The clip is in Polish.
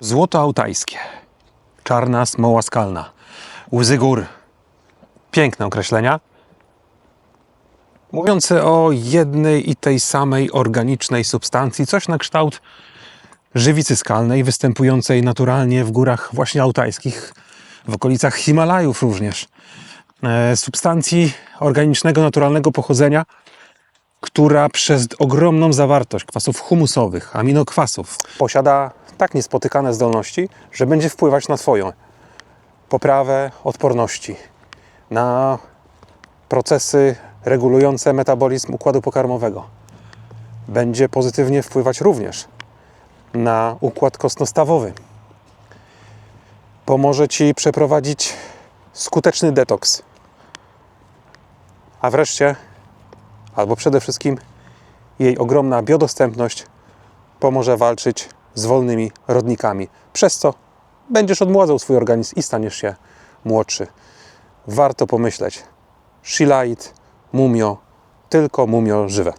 Złoto altajskie, czarna smoła skalna, łzy gór. Piękne określenia. Mówiące o jednej i tej samej organicznej substancji, coś na kształt żywicy skalnej, występującej naturalnie w górach właśnie altajskich, w okolicach Himalajów również. E, substancji organicznego, naturalnego pochodzenia, która przez ogromną zawartość kwasów humusowych, aminokwasów posiada tak niespotykane zdolności, że będzie wpływać na Twoją poprawę odporności, na procesy regulujące metabolizm układu pokarmowego. Będzie pozytywnie wpływać również na układ kostnostawowy. Pomoże Ci przeprowadzić skuteczny detoks. A wreszcie, albo przede wszystkim, jej ogromna biodostępność pomoże walczyć z wolnymi rodnikami, przez co będziesz odmładzał swój organizm i staniesz się młodszy. Warto pomyśleć. Shilait, mumio, tylko mumio żywe.